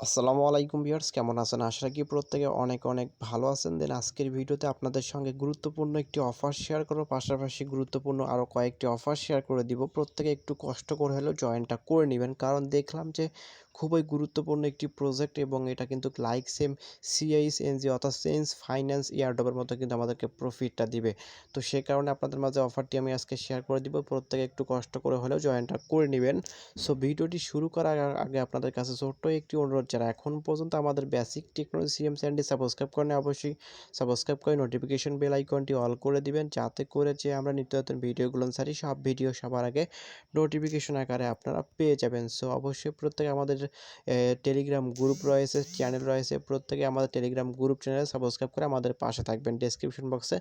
আসসালামু আলাইকুম ভিউয়ার্স, কেমন আছেন? আশা রাখি প্রত্যেকে অনেক অনেক ভালো আছেন। দেন আজকের ভিডিওতে আপনাদের সঙ্গে গুরুত্বপূর্ণ একটি অফার শেয়ার করব। পাশাপাশি গুরুত্বপূর্ণ আরও কয়েকটি অফার শেয়ার করে দিব। প্রত্যেকে একটু কষ্ট করে হলেও জয়েনটা করে নেবেন। কারণ দেখলাম যে খুবই গুরুত্বপূর্ণ একটি প্রজেক্ট এবং এটা কিন্তু লাইক সেম সিআইস এনজি অর্থাৎ সেন্স ফাইন্যান্স ইয়ারডবের মতো কিন্তু আমাদেরকে প্রফিটটা দিবে। তো সে কারণে আপনাদের মাঝে অফারটি আমি আজকে শেয়ার করে দিব। প্রত্যেকে একটু কষ্ট করে হলেও জয়েনটা করে নেবেন। সো ভিডিওটি শুরু করার আগে আপনাদের কাছে ছোট্ট একটি অনুরোধ, যারা এখন পর্যন্ত আমাদের basic technology CM Sandy subscribe করেন অবশ্যই সাবস্ক্রাইব করে নোটিফিকেশন বেল আইকনটি অল করে দিবেন, যাতে করে যে আমরা নিত্য নতুন ভিডিওগুলো ছাড়ি সব ভিডিও সবার আগে নোটিফিকেশন আকারে আপনারা পেয়ে যাবেন। সো অবশ্যই প্রত্যেকে আমাদের টেলিগ্রাম গ্রুপ রয়েছে চ্যানেল রয়েছে, প্রত্যেকে আমাদের টেলিগ্রাম গ্রুপ চ্যানেলে সাবস্ক্রাইব করে আমাদের পাশে থাকবেন। ডেসক্রিপশন বক্সে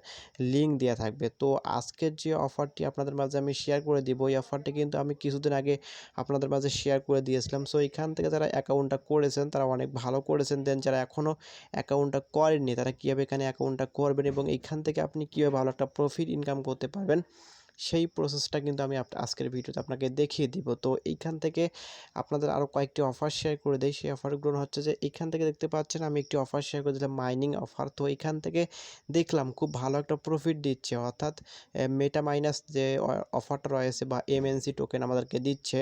লিঙ্ক দেওয়া থাকবে। তো আজকের যে অফারটি আপনাদের মাঝে আমি শেয়ার করে দিব, এই অফারটি কিন্তু আমি কিছুদিন আগে আপনাদের মাঝে শেয়ার করে দিয়েছিলাম। সো এখান থেকে যারা অ্যাকাউন্টটা করেছেন, তারা অনেক ভালো করেছেন। দেন যারা এখনও অ্যাকাউন্টটা করেননি, তারা কীভাবে এখানে অ্যাকাউন্টটা করবেন এবং এইখান থেকে আপনি কীভাবে ভালো একটা প্রফিট ইনকাম করতে পারবেন? সেই প্রসেসটা কিন্তু আমি আজকের ভিডিওতে আপনাকে দেখিয়ে দিব। তো এইখান থেকে আপনাদের আরও কয়েকটি অফার শেয়ার করে দেয় সেই অফারগুলো হচ্ছে যে, এইখান থেকে দেখতে পাচ্ছেন আমি একটি অফার শেয়ার করে দিলাম মাইনিং অফার তো এখান থেকে দেখলাম খুব ভালো একটা প্রফিট দিচ্ছে। অর্থাৎ মেটা মাইনাস যে অফারটা রয়েছে বা এমএনসি টোকেন আমাদেরকে দিচ্ছে,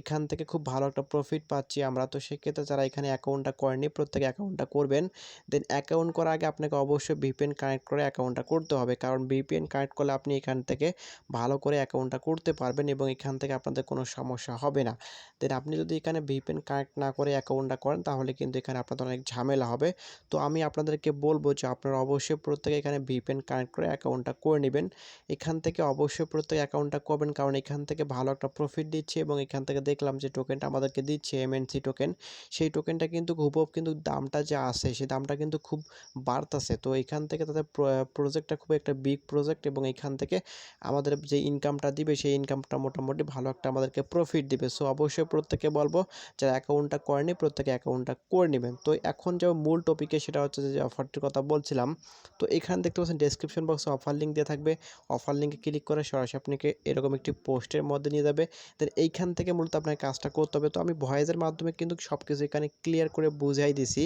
এখান থেকে খুব ভালো একটা প্রফিট পাচ্ছি আমরা। তো সেক্ষেত্রে যারা এখানে অ্যাকাউন্টটা করেনি প্রত্যেকে অ্যাকাউন্টটা করবেন। দেন অ্যাকাউন্ট করার আগে আপনাকে অবশ্যই ভিপিএন কানেক্ট করে অ্যাকাউন্টটা করতে হবে। কারণ ভিপিএন কানেক্ট করলে আপনি এখান থেকে ভালো করে অ্যাকাউন্টটা করতে পারবেন এবং এখান থেকে আপনাদের কোনো সমস্যা হবে না। দেন আপনি যদি এখানে ভিপিএন কানেক্ট না করে অ্যাকাউন্টটা করেন, তাহলে কিন্তু এখানে আপনাদের অনেক ঝামেলা হবে। তো আমি আপনাদেরকে বলব যে আপনারা অবশ্যই প্রত্যেকে এখানে ভিপিএন কানেক্ট করে অ্যাকাউন্টটা করে নেবেন। এখান থেকে অবশ্যই প্রত্যেক অ্যাকাউন্টটা করবেন, কারণ এখান থেকে ভালো একটা প্রফিট দিচ্ছে এবং এখান থেকে দেখলাম যে টোকেনটা আমাদেরকে দিচ্ছে এমএনসি টোকেন সেই টোকেনটা কিন্তু হুবহুব কিন্তু দামটা যা আসে সেই দামটা কিন্তু খুব বাড়তেছে। তো এখান থেকে তাদের প্রজেক্টটা খুব একটা বিগ প্রজেক্ট এবং এখান থেকে আমাদের যে ইনকামটা দিবে, সেই ইনকামটা মোটামুটি ভালো একটা আমাদেরকে প্রফিট দিবে। সো অবশ্যই প্রত্যেকে বলব, যারা অ্যাকাউন্টটা করেনি, প্রত্যেকে অ্যাকাউন্টটা করে নেবেন। তো এখন যে মূল টপিকে সেটা হচ্ছে যে অফারটির কথা বলছিলাম, তো এখানে দেখতে পাচ্ছেন ডেসক্রিপশন বক্সে অফার লিঙ্ক দিয়ে থাকবে। অফার লিঙ্কে ক্লিক করে সরাসরি আপনাকে এরকম একটি পোস্টের মধ্যে নিয়ে যাবে। দেন এইখান থেকে মূলত আপনাকে কাজটা করতে হবে। তো আমি ভয়েসের মাধ্যমে কিন্তু সব কিছু এখানে ক্লিয়ার করে বুঝাই দিছি।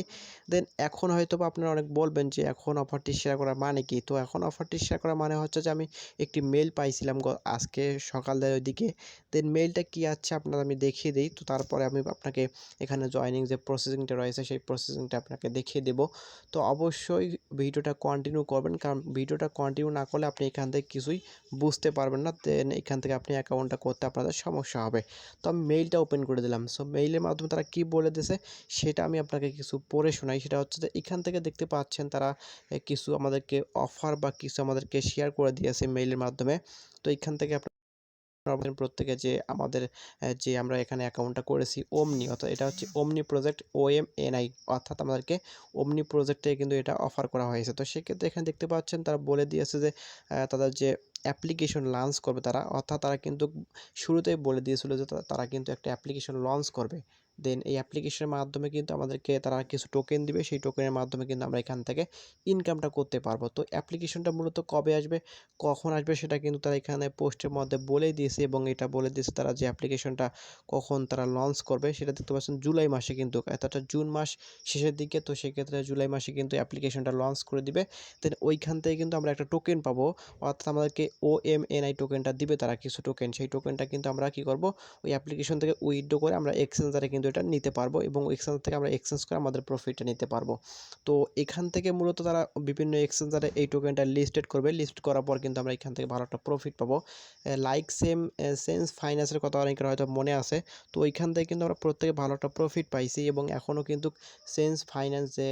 দেন এখন হয়তো আপনারা অনেক বলবেন যে, এখন অফারটি শেয়ার করার মানে কি? তো এখন অফারটি শেয়ার করার মানে হচ্ছে যে, আমি একটি মেল পাইছিলাম আজকে সকালের ওইদিকে। দেন মেলটা কী আছে আপনার আমি দেখিয়ে দিই। তো তারপরে আমি আপনাকে এখানে জয়নিং যে প্রসেসিংটা রয়েছে, সেই প্রসেসিংটা আপনাকে দেখিয়ে দেব। তো অবশ্যই ভিডিওটা কন্টিনিউ করবেন। কারণ ভিডিওটা কন্টিনিউ না করলে আপনি এখান থেকে কিছুই বুঝতে পারবেন না। দেন এখান থেকে আপনি অ্যাকাউন্টটা করতে আপনাদের সমস্যা হবে। তো আমি মেইলটা ওপেন করে দিলাম। সো মেইলের মাধ্যমে তারা কি বলে দিয়েছে, সেটা আমি আপনাকে কিছু পড়ে শোনাই। সেটা হচ্ছে যে এখান থেকে দেখতে পাচ্ছেন তারা কিছু আমাদেরকে অফার বা কিছু আমাদেরকে শেয়ার করে দিয়েছে মেইলের মাধ্যমে। তো এখান থেকে আপনার প্রত্যেকে যে আমাদের যে আমরা এখানে অ্যাকাউন্টটা করেছি ওমনি অর্থাৎ এটা হচ্ছে omni project O M N I অর্থাৎ আমাদেরকে ওমনি প্রজেক্টে কিন্তু এটা অফার করা হয়েছে। তো সেক্ষেত্রে এখানে দেখতে পাচ্ছেন তারা বলে দিয়েছে যে তাদের যে অ্যাপ্লিকেশন লঞ্চ করবে তারা, অর্থাৎ তারা কিন্তু শুরুতেই বলে দিয়েছিল যে তারা কিন্তু একটা অ্যাপ্লিকেশন লঞ্চ করবে। দেন এই অ্যাপ্লিকেশনের মাধ্যমে কিন্তু আমাদেরকে তারা কিছু টোকেন দিবে। সেই টোকেনের মাধ্যমে কিন্তু আমরা এখান থেকে ইনকামটা করতে পারব। তো অ্যাপ্লিকেশনটা মূলত কবে আসবে, কখন আসবে সেটা কিন্তু তারা এখানে পোস্টের মধ্যে বলে দিয়েছে এবং এটা বলে দিয়েছে তারা যে অ্যাপ্লিকেশনটা কখন তারা লঞ্চ করবে। সেটা দেখতে পাচ্ছেন জুলাই মাসে কিন্তু অর্থাৎ জুন মাস শেষের দিকে, তো সেক্ষেত্রে জুলাই মাসে কিন্তু অ্যাপ্লিকেশনটা লঞ্চ করে দিবে। দেন ওইখান থেকে কিন্তু আমরা একটা টোকেন পাবো, অর্থাৎ আমাদেরকে ও এম এন আই টোকেনটা দিবে তারা কিছু টোকেন সেই টোকেনটা কিন্তু আমরা কি করব, ওই অ্যাপ্লিকেশন থেকে উইথড্র করে আমরা এক্সচেঞ্জারে কিন্তু এটা নিতে পারব এবং এক্সচেঞ্জ থেকে আমরা এক্সচেঞ্জ করে আমাদের প্রফিটটা নিতে পারব। তো এখান থেকে মূলত তারা বিভিন্ন এক্সচেঞ্জারে এই টোকেনটা লিস্টেড করবে। লিস্ট করার পর কিন্তু আমরা এখান থেকে ভালো একটা প্রফিট পাবো। লাইক সেম সেন্স ফাইন্যান্সের কথা অনেকের হয়তো মনে আছে। তো ওইখান থেকে কিন্তু আমরা প্রত্যেকে ভালো একটা প্রফিট পাইছি এবং এখনও কিন্তু সেন্স ফাইন্যান্স যে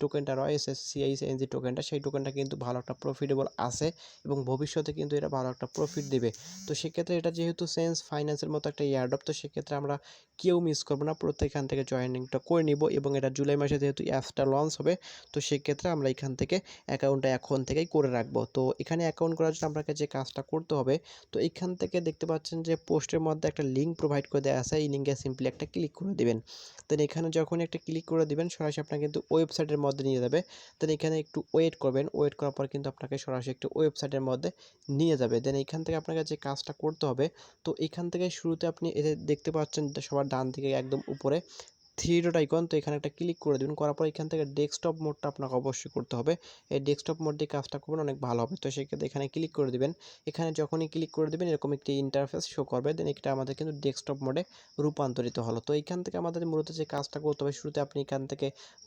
টোকেনটা রয়েছে সিআইসিএনজি টোকেনটা সেই টোকেনটা কিন্তু ভালো একটা প্রফিটেবল আছে এবং ভবিষ্যতে কিন্তু এটা ভালো একটা প্রফিট দেবে। তো সেক্ষেত্রে এটা যেহেতু সেন্স ফাইন্যান্সের মতো একটা ইয়ারডপ তো সেক্ষেত্রে আমরা কেউ মিস করব না। প্রত্যেক এখান থেকে জয়েনিংটা করে নিব এবং এটা জুলাই মাসে যেহেতু অ্যাপসটা লঞ্চ হবে, তো সেক্ষেত্রে আমরা এখান থেকে অ্যাকাউন্টটা এখন থেকেই করে রাখব। তো এখানে অ্যাকাউন্ট করার জন্য আপনাকে যে কাজটা করতে হবে, তো এখান থেকে দেখতে পাচ্ছেন যে পোস্টের মধ্যে একটা লিঙ্ক প্রোভাইড করে দেওয়া আছে, এই লিঙ্কে সিম্পলি একটা ক্লিক করে দেবেন। দেন এখানে যখন একটা ক্লিক করে দেবেন, সরাসরি আপনাকে কিন্তু ওয়েবসাইটের মধ্যে নিয়ে যাবে। দেন এখানে একটু ওয়েট করবেন ওয়েট করার পর কিন্তু আপনাকে সরাসরি একটু ওয়েবসাইটের মধ্যে নিয়ে যাবে। দেন এখান থেকে আপনাকে যে কাজটা করতে হবে, তো এখান থেকে শুরুতে আপনি এতে দেখতে পাচ্ছেন সবার ডান থেকে একদম উপরে থ্রি ডট আইকন তো এখানে একটা ক্লিক করে দেবেন, করার পর এখান থেকে ডেস্কটপ মোডটা আপনাকে অবশ্যই করতে হবে। এই ডেস্কটপ মোড দিয়ে কাজটা করবেন, অনেক ভালো হবে। তো সেক্ষেত্রে এখানে ক্লিক করে দিবেন। এখানে যখনই ক্লিক করে দেবেন, এরকম একটি ইন্টারফেস শো করবে। দেন এটা আমাদের কিন্তু ডেস্কটপ মোডে রূপান্তরিত হলো। তো এখান থেকে আমাদের মূলত যে কাজটা করতে হবে, শুরুতে আপনি এখান থেকে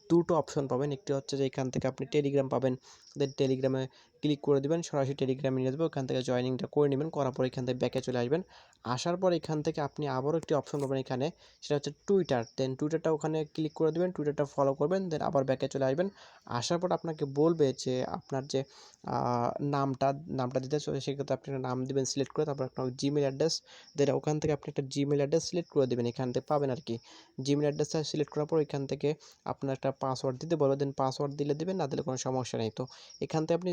দুটো অপশন পাবেন। একটি হচ্ছে যে এখান থেকে আপনি টেলিগ্রাম পাবেন। দেন টেলিগ্রামে ক্লিক করে দেবেন, সরাসরি টেলিগ্রামে নিয়ে যাবে ওখান থেকে জয়নিংটা করে নেবেন, করার পর এখান থেকে ব্যাকে চলে আসবেন। আসার পর এখান থেকে আপনি আবারও একটি অপশন পাবেন এখানে, সেটা হচ্ছে টুইটার দেন টুইটারটা ওখানে ক্লিক করে দেবেন টুইটারটা ফলো করবেন দেন আবার ব্যাকে চলে আসবেন। আসার পর আপনাকে বলবে যে আপনার যে নামটা নামটা দিতে সেক্ষেত্রে আপনি একটা নাম দেবেন সিলেক্ট করে, তারপর আপনার জিমেল অ্যাড্রেস দেন ওখান থেকে আপনি একটা জিমেল অ্যাড্রেস সিলেক্ট করে দেবেন, এখান থেকে পাবেন আর কি। জিমেল অ্যাড্রেসটা সিলেক্ট করার পর এখান থেকে আপনার একটা পাসওয়ার্ড দিতে বলবে দেন পাসওয়ার্ড দিলে দেবেন, না দিলে কোনো সমস্যা নেই। তো এখান থেকে আপনি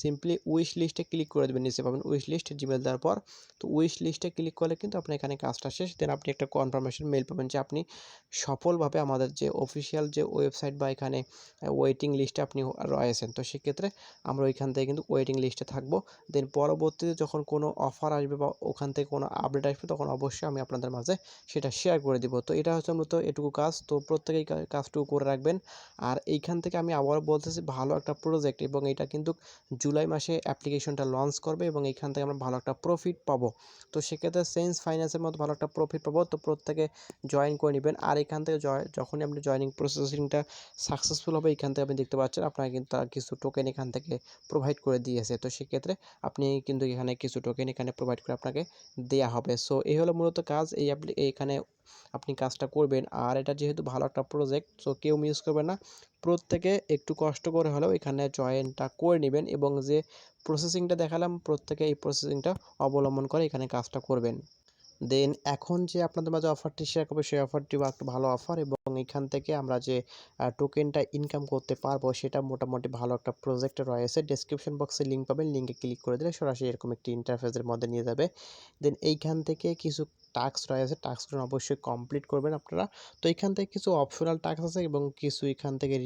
সিম্পলি উইশ লিস্টে ক্লিক করে দেবেন, নিচে পাবেন উইশ লিস্ট জিমেল দেওয়ার পর। তো উইশ লিস্টে ক্লিক করলে কিন্তু আপনার এখানে কাজটা শেষ। দেন আপনি একটা কনফার্মেশন মেল পাবেন যে আপনি সফলভাবে আমাদের যে অফিসিয়াল যে ওয়েবসাইট বা এখানে ওয়েটিং লিস্টে আপনি রয়েছেন। তো সেক্ষেত্রে আমরা ওইখান থেকে কিন্তু ওয়েটিং লিস্টে থাকব। দেন পরবর্তীতে যখন কোনো অফার আসবে বা ওখান থেকে কোনো আপডেট আসবে, তখন অবশ্যই আমি আপনাদের মাঝে সেটা শেয়ার করে দিব। তো এটা হচ্ছে মূলত এটুকু কাজ। তো প্রত্যেকেই কাজটুকু করে রাখবেন। আর এইখান থেকে আমি আবার বলতেছি, ভালো একটা প্রজেক্ট এবং এটা কিন্তু জুলাই মাসে অ্যাপ্লিকেশনটা লঞ্চ করবে এবং এখান থেকে আমরা ভালো একটা প্রফিট পাবো। তো সেক্ষেত্রে সেন্স ফাইন্যান্সের মতো ভালো একটা প্রফিট পাবো। তো প্রত্যেকে জয়েন করে নেবেন। আর এখান থেকে যখনই আপনি জয়নিং প্রসেসিংটা সাকসেসফুল হবে, এখান থেকে আপনি দেখতে পাচ্ছেন আপনার কিন্তু কিছু টোকেন এখান থেকে প্রোভাইড করে দিয়েছে। তো সেক্ষেত্রে আপনি কিন্তু এখানে কিছু টোকেন এখানে প্রোভাইড করে আপনাকে দেয়া হবে। সো এই হলো মূলত কাজ। এই এখানে আপনি কাজটা করবেন। আর এটা যেহেতু ভালো একটা প্রজেক্ট সো কেউ মিস করবে না। প্রত্যেকে একটু কষ্ট করে হলেও এখানে জয়েনটা করে নেবেন এবং যে প্রসেসিংটা দেখালাম, প্রত্যেকে এই প্রসেসিংটা অবলম্বন করে এখানে কাজটা করবেন। দেন এখন যে আপনাদের মাঝে অফারটি শেয়ার করবে, সেই অফারটি একটা ভালো অফার এবং এখান থেকে আমরা যে টোকেনটা ইনকাম করতে পারব সেটা মোটামুটি ভালো একটা প্রজেক্ট রয়েছে। ডেসক্রিপশন বক্সে লিঙ্ক পাবেন। লিঙ্কে ক্লিক করে দিলে সরাসরি এরকম একটি ইন্টারফেসের মধ্যে নিয়ে যাবে। দেন এইখান থেকে কিছু টাস্ক রয়েছে। টাস্কগুলো অবশ্যই কমপ্লিট করবেন আপনারা। তো এখান থেকে কিছু অপশনাল টাস্ক আছে এবং কিছু এখান থেকে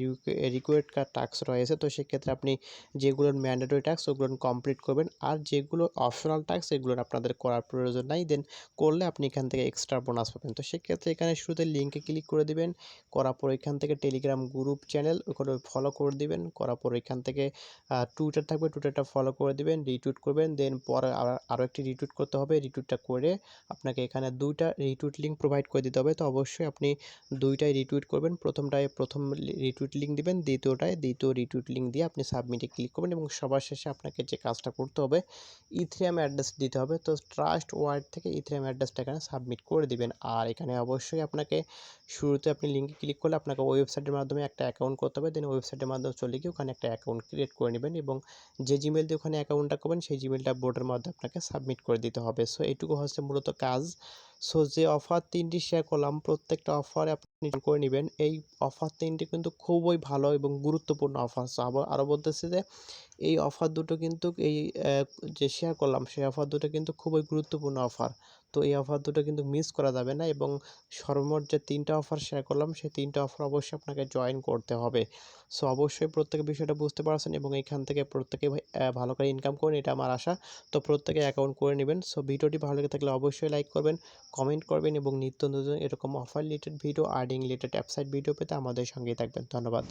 রিকোয়েড টাস্ক রয়েছে। তো সেক্ষেত্রে আপনি যেগুলোর ম্যান্ডেটরি টাস্ক ওগুলো কমপ্লিট করবেন। আর যেগুলো অপশনাল টাস্ক এগুলো আপনাদের করার প্রয়োজন নাই। দেন করলে আপনি এখান থেকে এক্সট্রা বোনাস পাবেন। তো সেক্ষেত্রে এখানে শুরুতে লিঙ্কে ক্লিক করে দিবেন। করার পর এখান থেকে টেলিগ্রাম গ্রুপ চ্যানেল ওখানে ফলো করে দিবেন। করার পর এখান থেকে টুইটার থাকবে টুইটারটা ফলো করে দিবেন রিটুইট করবেন দেন পরে আরও একটি রিটুইট করতে হবে। রিটুইটটা করে আপনাকে এখানে দুইটা রিটুইট লিঙ্ক প্রোভাইড করে দিতে হবে। তো অবশ্যই আপনি দুইটাই রিটুইট করবেন। প্রথমটায় প্রথম রিটুইট লিঙ্ক দিবেন, দ্বিতীয়টায় দ্বিতীয় রিটুইট লিঙ্ক দিয়ে আপনি সাবমিটে ক্লিক করবেন এবং সবার শেষে আপনাকে যে কাজটা করতে হবে ইথ্রিয়াম অ্যাড্রেস দিতে হবে। তো ট্রাস্ট ওয়ার্ড থেকে ইথ্রিয়াম অ্যাড্রেসটা এখানে সাবমিট করে দিবেন। আর এখানে অবশ্যই আপনাকে শুরুতে আপনি লিঙ্কে ক্লিক করলে আপনাকে ওয়েবসাইটের মাধ্যমে একটা অ্যাকাউন্ট করতে হবে। দেন ওয়েবসাইটের মাধ্যমে চলে গিয়ে ওখানে একটা অ্যাকাউন্ট ক্রিয়েট করে নেবেন এবং যে জিমেল দিয়ে ওখানে অ্যাকাউন্টটা করবেন, সেই জিমেলটা বোর্ডের মাধ্যমে আপনাকে সাবমিট করে দিতে হবে। সো এইটুকু হচ্ছে মূলত কাজ। সো যে অফার তিনটি শেয়ার করলাম, প্রত্যেকটা অফারে আপনি করে নেবেন। এই অফার তিনটি কিন্তু খুবই ভালো এবং গুরুত্বপূর্ণ অফার সো আবার আরও বলতেছি যে এই অফার দুটো কিন্তু এই যে শেয়ার করলাম, সেই অফার দুটো কিন্তু খুবই গুরুত্বপূর্ণ অফার তো এই অফার দুটো কিন্তু মিস করা যাবে না এবং সর্বমোট যে তিনটা অফার শেয়ার করলাম, সেই তিনটা অফার অবশ্যই আপনাকে জয়েন করতে হবে। সো অবশ্যই প্রত্যেকে বিষয়টা বুঝতে পারছেন এবং এখান থেকে প্রত্যেকে ভালো করে ইনকাম করুন, এটা আমার আশা। তো প্রত্যেকে অ্যাকাউন্ট করে নেবেন। সো ভিডিওটি ভালো লেগে থাকলে অবশ্যই লাইক করবেন কমেন্ট করবেন এবং নিত্য নতুন এরকম offer related video earning related app site video পেতে আমাদের সঙ্গেই থাকবেন। ধন্যবাদ।